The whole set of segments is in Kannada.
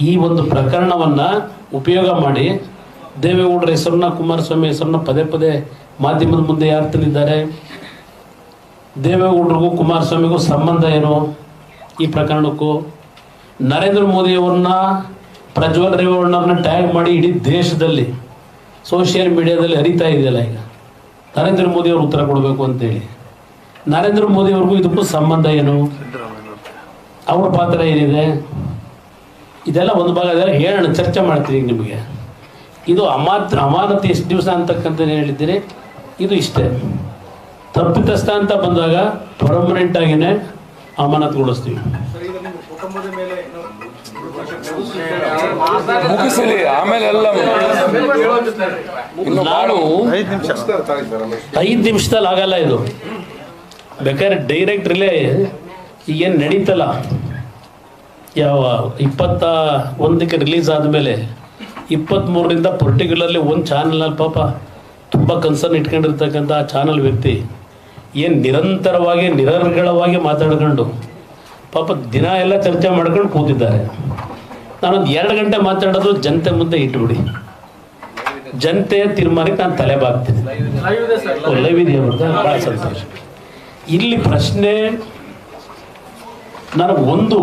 ಈ ಒಂದು ಪ್ರಕರಣವನ್ನ ಉಪಯೋಗ ಮಾಡಿ ದೇವೇಗೌಡರ ಹೆಸರನ್ನ, ಕುಮಾರಸ್ವಾಮಿ ಹೆಸರನ್ನ ಪದೇ ಪದೇ ಮಾಧ್ಯಮದ ಮುಂದೆ ಯಾರು ತಂದಿದ್ದಾರೆ? ದೇವೇಗೌಡರಿಗೂ ಕುಮಾರಸ್ವಾಮಿಗೂ ಸಂಬಂಧ ಏನು ಈ ಪ್ರಕರಣಕ್ಕೂ? ನರೇಂದ್ರ ಮೋದಿಯವ್ರನ್ನ ಪ್ರಜ್ವಲ್ ರೇವಣ್ಣವ್ರನ್ನ ಟ್ಯಾಗ್ ಮಾಡಿ ಇಡೀ ದೇಶದಲ್ಲಿ ಸೋಷಿಯಲ್ ಮೀಡಿಯಾದಲ್ಲಿ ಅರಿತಾ ಇದೆಯಲ್ಲ ಈಗ. ನರೇಂದ್ರ ಮೋದಿ ಅವರು ಉತ್ತರ ಕೊಡಬೇಕು ಅಂತೇಳಿ. ನರೇಂದ್ರ ಮೋದಿ ಅವ್ರಿಗೂ ಇದಕ್ಕೂ ಸಂಬಂಧ ಏನು? ಅವ್ರ ಪಾತ್ರ ಏನಿದೆ? ಇದೆಲ್ಲ ಒಂದು ಭಾಗ ಅದೆಲ್ಲ ಹೇಳೋಣ ಚರ್ಚೆ ಮಾಡ್ತೀನಿ ಈಗ ನಿಮಗೆ. ಇದು ಅಮಾತ್ ಅಮಾನತ್ ಎಷ್ಟು ದಿವಸ ಅಂತಕ್ಕಂಥ ಹೇಳಿದ್ದೀರಿ? ಇದು ಇಷ್ಟೇ. ತಪ್ಪಿತಸ್ಥ ಅಂತ ಬಂದಾಗ ಪರ್ಮನೆಂಟ್ ಆಗಿನೇ ಅಮಾನತುಗೊಳಿಸ್ತೀವಿ ಮುಗಿಸಲಿ ಆಮೇಲೆ ಎಲ್ಲ ನಾನು ಐದು ನಿಮಿಷದಲ್ಲಿ ಆಗಲ್ಲ ಇದು. ಬೇಕಾದ್ರೆ ಡೈರೆಕ್ಟ್ ರಿಲೇ ಈಗೇನು ನಡೀತಲ್ಲ. ಯಾವ ಇಪ್ಪತ್ತ ಒಂದಕ್ಕೆ ರಿಲೀಸ್ ಆದಮೇಲೆ ಇಪ್ಪತ್ತ್ಮೂರರಿಂದ ಪರ್ಟಿಕ್ಯುಲರ್ಲಿ ಒಂದು ಚಾನಲಲ್ಲಿ ಪಾಪ ತುಂಬ ಕನ್ಸರ್ನ್ ಇಟ್ಕೊಂಡಿರ್ತಕ್ಕಂಥ ಆ ಚಾನಲ್ ವ್ಯಕ್ತಿ ಏನು ನಿರಂತರವಾಗಿ, ನಿರರ್ಗಳವಾಗಿ ಮಾತಾಡ್ಕೊಂಡು ಪಾಪ ದಿನ ಎಲ್ಲ ಚರ್ಚೆ ಮಾಡ್ಕೊಂಡು ಕೂತಿದ್ದಾರೆ. ನಾನೊಂದು ಎರಡು ಗಂಟೆ ಮಾತಾಡೋದು ಜನತೆ ಮುಂದೆ ಇಟ್ಬಿಡಿ. ಜನತೆಯ ತೀರ್ಮಾನಕ್ಕೆ ನಾನು ತಲೆ ಬಾಗ್ತೀನಿ. ಭಾಳ ಸಂತೋಷ. ಇಲ್ಲಿ ಪ್ರಶ್ನೆ ನನಗೆ ಒಂದು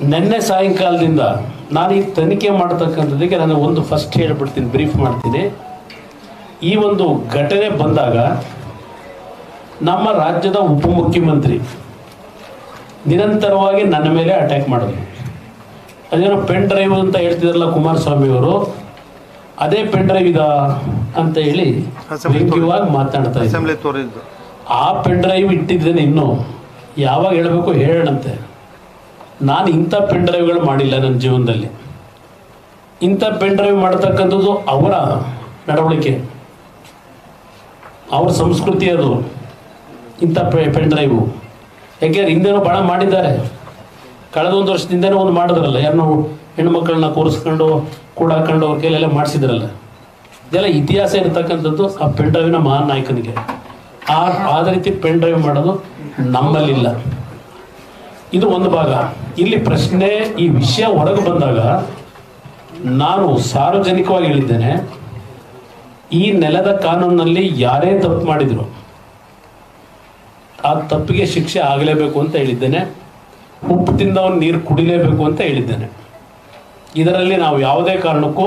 ನಿನ್ನೆ ಸಾಯಂಕಾಲದಿಂದ ನಾನು ಈ ತನಿಖೆ ಮಾಡ್ತಕ್ಕಂಥದ್ದಕ್ಕೆ ನಾನು ಒಂದು ಫಸ್ಟ್ ಹೇಳ್ಬಿಡ್ತೀನಿ ಬ್ರೀಫ್ ಮಾಡ್ತೀನಿ. ಈ ಒಂದು ಘಟನೆ ಬಂದಾಗ ನಮ್ಮ ರಾಜ್ಯದ ಉಪಮುಖ್ಯಮಂತ್ರಿ ನಿರಂತರವಾಗಿ ನನ್ನ ಮೇಲೆ ಅಟ್ಯಾಕ್ ಮಾಡಿದ್ರು. ಅದೇನೋ ಪೆನ್ ಡ್ರೈವ್ ಅಂತ ಹೇಳ್ತಿದ್ರಲ್ಲ ಕುಮಾರಸ್ವಾಮಿ ಅವರು ಅದೇ ಪೆನ್ ಡ್ರೈವ್ ಇದ ಅಂತ ಹೇಳಿ ಮಾತಾಡ್ತಾ ಇದ್ದಾರೆ ಆ ಪೆನ್ ಡ್ರೈವ್ ಇಟ್ಟಿದ್ದೇನೆ ಇನ್ನು. ಯಾವಾಗ ಹೇಳಬೇಕು ಹೇಳೋಣಂತೆ. ನಾನು ಇಂಥ ಪೆನ್ ಡ್ರೈವ್ಗಳು ಮಾಡಿಲ್ಲ ನನ್ನ ಜೀವನದಲ್ಲಿ. ಇಂಥ ಪೆನ್ ಡ್ರೈವ್ ಮಾಡ್ತಕ್ಕಂಥದ್ದು ಅವರ ನಡವಳಿಕೆ. ಅವ್ರ ಸಂಸ್ಕೃತಿ ಅದು, ಇಂಥ ಪೆನ್ ಡ್ರೈವು ಯಾಕೆಂದ್ರೆ ಹಿಂದೆನೂ ಭಾಳ ಮಾಡಿದ್ದಾರೆ. ಕಳೆದ ಒಂದು ವರ್ಷದಿಂದನೇ ಒಂದು ಮಾಡಿದ್ರಲ್ಲ ಹೆಣ್ಣು ಹೆಣ್ಮಕ್ಳನ್ನ ಕೂರಿಸ್ಕೊಂಡು, ಕೂಡ ಹಾಕೊಂಡು ಅವ್ರ ಕೈಲೆಲ್ಲ ಮಾಡಿಸಿದ್ರಲ್ಲ. ಇದೆಲ್ಲ ಇತಿಹಾಸ ಇರತಕ್ಕಂಥದ್ದು ಆ ಪೆನ್ ಡ್ರೈವಿನ ಮಹಾನ್ ನಾಯಕನಿಗೆ. ಆ ಆದ ರೀತಿ ಪೆನ್ ಡ್ರೈವ್ ಮಾಡೋದು ನಮ್ಮಲ್ಲಿಲ್ಲ. ಇದು ಒಂದು ಭಾಗ. ಇಲ್ಲಿ ಪ್ರಶ್ನೆ ಈ ವಿಷಯ ಹೊರಗೆ ಬಂದಾಗ ನಾನು ಸಾರ್ವಜನಿಕವಾಗಿ ಹೇಳಿದ್ದೇನೆ, ಈ ನೆಲದ ಕಾನೂನಿನಲ್ಲಿ ಯಾರೇ ತಪ್ಪು ಮಾಡಿದ್ರು ಆ ತಪ್ಪಿಗೆ ಶಿಕ್ಷೆ ಆಗಲೇಬೇಕು ಅಂತ ಹೇಳಿದ್ದೇನೆ. ಉಪ್ಪು ತಿಂದವನು ನೀರು ಕುಡಿಲೇಬೇಕು ಅಂತ ಹೇಳಿದ್ದೇನೆ. ಇದರಲ್ಲಿ ನಾವು ಯಾವುದೇ ಕಾರಣಕ್ಕೂ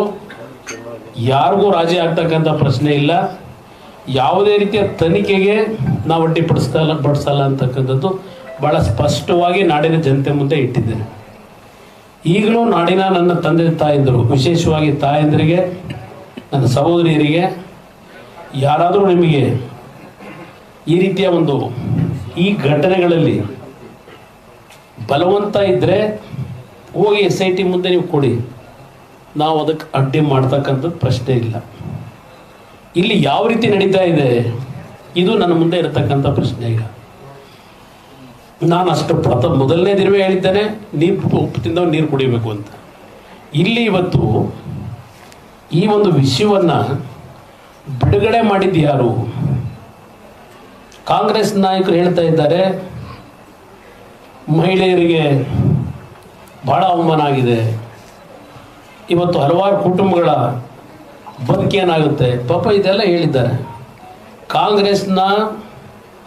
ಯಾರಿಗೂ ರಾಜಿ ಆಗ್ತಕ್ಕಂಥ ಪ್ರಶ್ನೆ ಇಲ್ಲ. ಯಾವುದೇ ರೀತಿಯ ತನಿಖೆಗೆ ನಾವು ಅಡ್ಡಿಪಡಿಸ್ತಲ್ಲ ಪಡಿಸಲ್ಲ ಅಂತಕ್ಕಂಥದ್ದು. ಭಾಳ ಸ್ಪಷ್ಟವಾಗಿ ನಾಡಿನ ಜನತೆ ಮುಂದೆ ಇಟ್ಟಿದ್ದೇನೆ. ಈಗಲೂ ನಾಡಿನ ನನ್ನ ತಂದೆ ತಾಯಂದಿರು, ವಿಶೇಷವಾಗಿ ತಾಯಂದಿರಿಗೆ, ನನ್ನ ಸಹೋದರಿಯರಿಗೆ, ಯಾರಾದರೂ ನಿಮಗೆ ಈ ರೀತಿಯ ಒಂದು ಈ ಘಟನೆಗಳಲ್ಲಿ ಬಲವಂತ ಇದ್ದರೆ ಹೋಗಿ ಎಸ್ ಐ ಟಿ ಮುಂದೆ ನೀವು ಕೊಡಿ. ನಾವು ಅದಕ್ಕೆ ಅಡ್ಡಿ ಮಾಡ್ತಕ್ಕಂಥದ್ದು ಪ್ರಶ್ನೆ ಇಲ್ಲ. ಇಲ್ಲಿ ಯಾವ ರೀತಿ ನಡೀತಾ ಇದೆ, ಇದು ನನ್ನ ಮುಂದೆ ಇರತಕ್ಕಂಥ ಪ್ರಶ್ನೆ ಈಗ. ನಾನು ಅಷ್ಟು ಪ್ರಥ ಮೊದಲನೇ ದಿನವೇ ಹೇಳಿದ್ದೇನೆ, ನೀರು ಉಪ್ಪು ನೀರು ಕುಡಿಬೇಕು ಅಂತ. ಇಲ್ಲಿ ಇವತ್ತು ಈ ಒಂದು ವಿಷಯವನ್ನು ಬಿಡುಗಡೆ ಮಾಡಿದ್ದು ಯಾರು? ಕಾಂಗ್ರೆಸ್ ನಾಯಕರು ಹೇಳ್ತಾ ಇದ್ದಾರೆ, ಮಹಿಳೆಯರಿಗೆ ಬಹಳ ಅವಮಾನ ಆಗಿದೆ. ಇವತ್ತು ಹಲವಾರು ಕುಟುಂಬಗಳ ಬದುಕೇನಾಗುತ್ತೆ ಪಾಪ ಇದೆಲ್ಲ ಹೇಳಿದ್ದಾರೆ. ಕಾಂಗ್ರೆಸ್ನ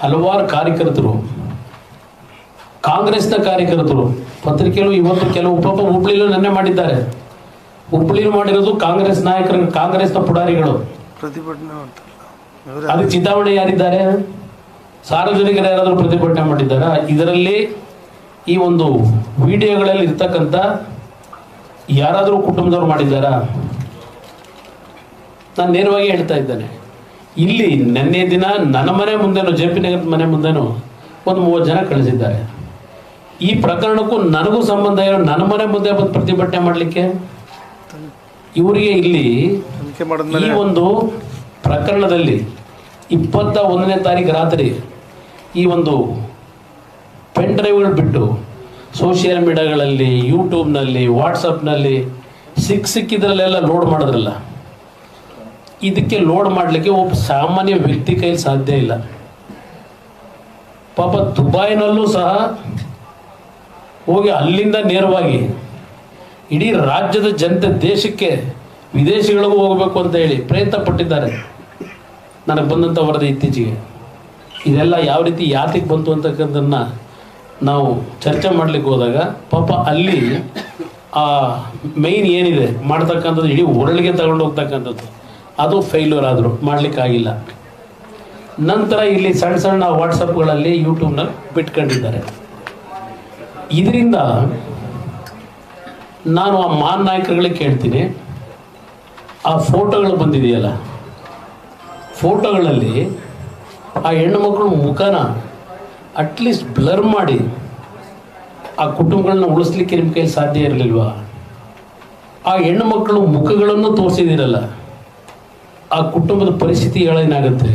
ಹಲವಾರು ಕಾರ್ಯಕರ್ತರು ಕಾಂಗ್ರೆಸ್ನ ಕಾರ್ಯಕರ್ತರು ಪತ್ರಿಕೆಗಳು ಇವತ್ತು ಕೆಲವು ಪಾಪ ಹುಬ್ಳಿಲೂ ನೆನ್ನೆ ಮಾಡಿದ್ದಾರೆ. ಹುಬ್ಳಿಲು ಮಾಡಿರೋದು ಕಾಂಗ್ರೆಸ್ ನಾಯಕರು ಕಾಂಗ್ರೆಸ್ನ ಪುಡಾರಿಗಳು. ಅದಕ್ಕೆ ಚಿತಾವಣೆ ಯಾರಿದ್ದಾರೆ? ಸಾರ್ವಜನಿಕರು ಯಾರಾದರೂ ಪ್ರತಿಭಟನೆ ಮಾಡಿದ್ದಾರಾ? ಇದರಲ್ಲಿ ಈ ಒಂದು ವಿಡಿಯೋಗಳಲ್ಲಿ ಇರ್ತಕ್ಕಂಥ ಯಾರಾದರೂ ಕುಟುಂಬದವ್ರು ಮಾಡಿದ್ದಾರಾ? ನಾನು ನೇರವಾಗಿ ಹೇಳ್ತಾ ಇದ್ದೇನೆ. ಇಲ್ಲಿ ನೆನ್ನೆ ದಿನ ನನ್ನ ಮನೆ ಮುಂದೆನೂ ಜೆ ಪಿ ನಗರದ ಮನೆ ಮುಂದೆನೂ ಒಂದು ಮೂವತ್ತು ಜನ ಕಳಿಸಿದ್ದಾರೆ. ಈ ಪ್ರಕರಣಕ್ಕೂ ನನಗೂ ಸಂಬಂಧ ಇರೋ ನನ್ನ ಮನೆ ಮುಂದೆ ಬಂದು ಪ್ರತಿಭಟನೆ ಮಾಡಲಿಕ್ಕೆ? ಇವರಿಗೆ ಇಲ್ಲಿ ಈ ಒಂದು ಪ್ರಕರಣದಲ್ಲಿ ಇಪ್ಪತ್ತ ಒಂದನೇ ತಾರೀಕು ರಾತ್ರಿ ಈ ಒಂದು ಪೆನ್ ಡ್ರೈವ್ಗಳು ಬಿಟ್ಟು ಸೋಷಿಯಲ್ ಮೀಡಿಯಾಗಳಲ್ಲಿ ಯೂಟ್ಯೂಬ್ನಲ್ಲಿ ವಾಟ್ಸಪ್ನಲ್ಲಿ ಸಿಕ್ ಸಿಕ್ಕಿದ್ರಲ್ಲೆಲ್ಲ ಲೋಡ್ ಮಾಡಿದ್ರಲ್ಲ. ಇದಕ್ಕೆ ಲೋಡ್ ಮಾಡಲಿಕ್ಕೆ ಒಬ್ಬ ಸಾಮಾನ್ಯ ವ್ಯಕ್ತಿ ಕೈಲಿ ಸಾಧ್ಯ ಇಲ್ಲ. ಪಾಪ ದುಬೈನಲ್ಲೂ ಸಹ ಹೋಗಿ ಅಲ್ಲಿಂದ ನೇರವಾಗಿ ಇಡೀ ರಾಜ್ಯದ ಜನತೆ ದೇಶಕ್ಕೆ ವಿದೇಶಿಗಳಿಗೂ ಹೋಗಬೇಕು ಅಂತ ಹೇಳಿ ಪ್ರಯತ್ನ ಪಟ್ಟಿದ್ದಾರೆ. ನನಗೆ ಬಂದಂಥ ವರದಿ ಇತ್ತೀಚೆಗೆ. ಇದೆಲ್ಲ ಯಾವ ರೀತಿ ಯಾತಿಗೆ ಬಂತು ಅಂತಕ್ಕಂಥದ್ದನ್ನ ನಾವು ಚರ್ಚೆ ಮಾಡಲಿಕ್ಕೆ ಹೋದಾಗ ಪಾಪ ಅಲ್ಲಿ ಆ ಮೈನ್ ಏನಿದೆ ಮಾಡ್ತಕ್ಕಂಥದ್ದು ಇಡೀ ಒರಳಿಗೆ ತಗೊಂಡು ಹೋಗ್ತಕ್ಕಂಥದ್ದು. ಅದು ಫೇಲ್ಯೂರ್ ಆದರು ಮಾಡಲಿಕ್ಕಾಗಿಲ್ಲ ನಂತರ ಇಲ್ಲಿ ಸಣ್ಣ ಸಣ್ಣ ವಾಟ್ಸಪ್ಗಳಲ್ಲಿ ಯೂಟ್ಯೂಬ್ನಲ್ಲಿ ಬಿಟ್ಕೊಂಡಿದ್ದಾರೆ. ಇದರಿಂದ ನಾನು ಆ ಮಾನ್ ನಾಯಕರುಗಳಿಗೆ ಕೇಳ್ತೀನಿ, ಆ ಫೋಟೋಗಳು ಬಂದಿದೆಯಲ್ಲ, ಫೋಟೋಗಳಲ್ಲಿ ಆ ಹೆಣ್ಣು ಮಕ್ಕಳು ಮುಖನ ಅಟ್ಲೀಸ್ಟ್ ಬ್ಲರ್ ಮಾಡಿ ಆ ಕುಟುಂಬಗಳನ್ನ ಉಳಿಸ್ಲಿಕ್ಕೆ ನಿಮ್ಮ ಕೈಲಿ ಸಾಧ್ಯ ಇರಲಿಲ್ವಾ? ಆ ಹೆಣ್ಣು ಮಕ್ಕಳು ಮುಖಗಳನ್ನು ತೋರಿಸಿದಿರಲ್ಲ ಆ ಕುಟುಂಬದ ಪರಿಸ್ಥಿತಿ ಏನಾಗುತ್ತೆ?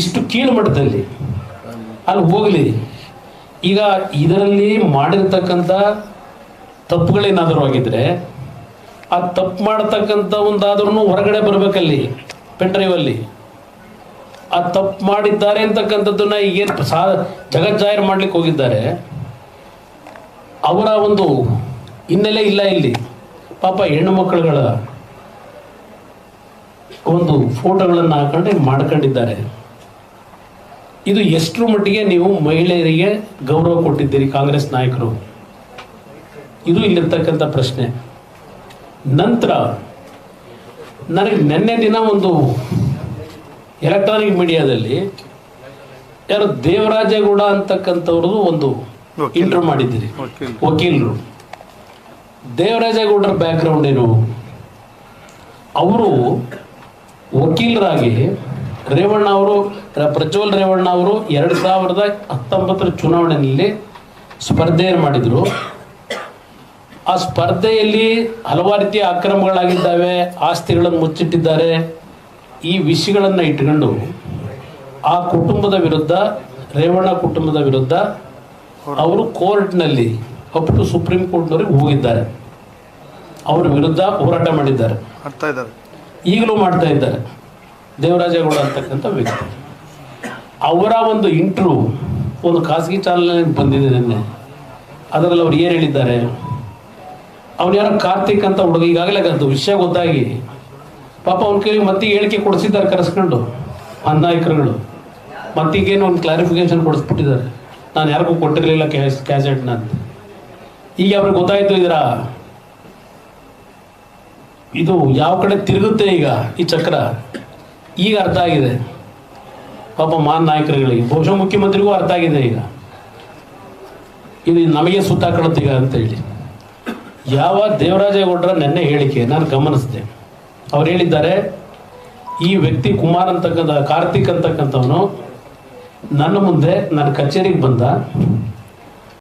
ಇಷ್ಟು ಕೀಳು ಮಟ್ಟದಲ್ಲಿ, ಅಲ್ಲಿ ಹೋಗಲಿ. ಈಗ ಇದರಲ್ಲಿ ಮಾಡಿರ್ತಕ್ಕಂಥ ತಪ್ಪುಗಳೇನಾದರೂ ಆಗಿದ್ರೆ, ಆ ತಪ್ಪು ಮಾಡ್ತಕ್ಕಂಥ ಒಂದಾದ್ರೂ ಹೊರಗಡೆ ಬರಬೇಕಲ್ಲಿ ಪೆನ್ಡ್ರೈವಲ್ಲಿ ಆ ತಪ್ಪು ಮಾಡಿದ್ದಾರೆ ಅಂತಕ್ಕಂಥದ್ದನ್ನ ಈಗೇನು ಸಾ ಜಗಜ್ಜಾಹಿರ್ ಮಾಡ್ಲಿಕ್ಕೆ ಹೋಗಿದ್ದಾರೆ. ಅವರ ಒಂದು ಹಿನ್ನೆಲೆ ಇಲ್ಲ ಇಲ್ಲಿ. ಪಾಪ ಹೆಣ್ಣು ಮಕ್ಕಳುಗಳ ಒಂದು ಫೋಟೋಗಳನ್ನು ಹಾಕೊಂಡು ಮಾಡ್ಕೊಂಡಿದ್ದಾರೆ. ಇದು ಎಷ್ಟರ ಮಟ್ಟಿಗೆ ನೀವು ಮಹಿಳೆಯರಿಗೆ ಗೌರವ ಕೊಟ್ಟಿದ್ದೀರಿ ಕಾಂಗ್ರೆಸ್ ನಾಯಕರು? ಇದು ಇಲ್ಲಿರ್ತಕ್ಕಂಥ ಪ್ರಶ್ನೆ. ನಂತರ ನನಗೆ ನಿನ್ನೆ ದಿನ ಒಂದು ಎಲೆಕ್ಟ್ರಾನಿಕ್ ಮೀಡಿಯಾದಲ್ಲಿ ಯಾರು ದೇವರಾಜೇಗೌಡ ಅಂತಕ್ಕಂಥವ್ರದ್ದು ಒಂದು. ಇಂಟರ್ವ್ಯೂ ಮಾಡಿದ್ದೀರಿ. ವಕೀಲ. ವಕೀಲರು. ದೇವರಾಜೇಗೌಡರ ಬ್ಯಾಕ್ಗ್ರೌಂಡ್ ಏನು? ಅವರು ವಕೀಲರಾಗಿ ರೇವಣ್ಣ ಅವರು ಪ್ರಜ್ವಲ್ ರೇವಣ್ಣ ಅವರು ಎರಡು ಸಾವಿರದ ಹತ್ತೊಂಬತ್ತರ ಚುನಾವಣೆಯಲ್ಲಿ ಸ್ಪರ್ಧೆಯನ್ನು ಮಾಡಿದರು. ಆ ಸ್ಪರ್ಧೆಯಲ್ಲಿ ಹಲವಾರು ರೀತಿಯ ಅಕ್ರಮಗಳಾಗಿದ್ದಾವೆ ಆಸ್ತಿಗಳನ್ನು ಮುಚ್ಚಿಟ್ಟಿದ್ದಾರೆ. ಈ ವಿಷಯಗಳನ್ನು ಇಟ್ಕೊಂಡು ಆ ಕುಟುಂಬದ ವಿರುದ್ಧ ರೇವಣ್ಣ ಕುಟುಂಬದ ವಿರುದ್ಧ ಅವರು ಕೋರ್ಟ್ನಲ್ಲಿ ಅಪ್ ಟು ಸುಪ್ರೀಂ ಕೋರ್ಟ್ನವರೆಗೆ ಹೋಗಿದ್ದಾರೆ. ಅವರ ವಿರುದ್ಧ ಹೋರಾಟ ಮಾಡಿದ್ದಾರೆ. ಈಗಲೂ ಮಾಡ್ತಾ ಇದ್ದಾರೆ. ದೇವರಾಜೇಗೌಡ ಅಂತಕ್ಕಂಥ ವ್ಯಕ್ತಿ. ಅವರ ಒಂದು ಇಂಟ್ರೂ, ಒಂದು ಖಾಸಗಿ ಚಾನಲ್ನಲ್ಲಿ ಬಂದಿದೆ ನಿನ್ನೆ. ಅದರಲ್ಲಿ ಅವ್ರು ಏನು ಹೇಳಿದ್ದಾರೆ? ಅವ್ನು ಯಾರೋ ಕಾರ್ತಿಕ್ ಅಂತ ಹುಡುಗ, ಈಗಾಗಲೇ ಅದು ವಿಷಯ ಗೊತ್ತಾಗಿ. ಪಾಪ ಅವ್ನ ಕೇಳಿ ಮತ್ತೆ ಹೇಳಿಕೆ ಕೊಡಿಸಿದ್ದಾರೆ ಕರೆಸ್ಕೊಂಡು ನಾಯಕರುಗಳು ಮತ್ತೀಗೇನು ಒಂದು ಕ್ಲಾರಿಫಿಕೇಶನ್ ಕೊಡಿಸ್ಬಿಟ್ಟಿದ್ದಾರೆ. ನಾನು ಯಾರಿಗೂ ಕೊಟ್ಟಿರಲಿಲ್ಲ ಕ್ಯಾಶ್ ಕ್ಯಾಸೆಟ್ನ ಅಂತ. ಈಗ ಅವ್ರಿಗೆ ಗೊತ್ತಾಯ್ತು ಇದರ. ಇದು ಯಾವ ಕಡೆ ತಿರುಗುತ್ತೆ ಈಗ ಈ ಚಕ್ರ? ಈಗ ಅರ್ಥ ಆಗಿದೆ. ಪಾಪ ಮಾನ್ ನಾಯಕರುಗಳಿಗೆ, ಬಹುಶಃ ಮುಖ್ಯಮಂತ್ರಿಗೂ ಅರ್ಥ ಆಗಿದೆ ಈಗ ಇದು ನಮಗೆ ಸುತ್ತಾಕೊಳ್ಳುತ್ತೆ ಅಂತ ಹೇಳಿ. ಯಾವ ದೇವರಾಜೇಗೌಡರ ನೆನ್ನೆ ಹೇಳಿಕೆ, ನಾನು ಗಮನಿಸಿದೆ. ಅವ್ರು ಹೇಳಿದ್ದಾರೆ, ಈ ವ್ಯಕ್ತಿ ಕುಮಾರ್ ಅಂತಕ್ಕಂಥ, ಕಾರ್ತಿಕ್ ಅಂತಕ್ಕಂಥವನು ನನ್ನ ಮುಂದೆ ನನ್ನ ಕಚೇರಿಗೆ ಬಂದ.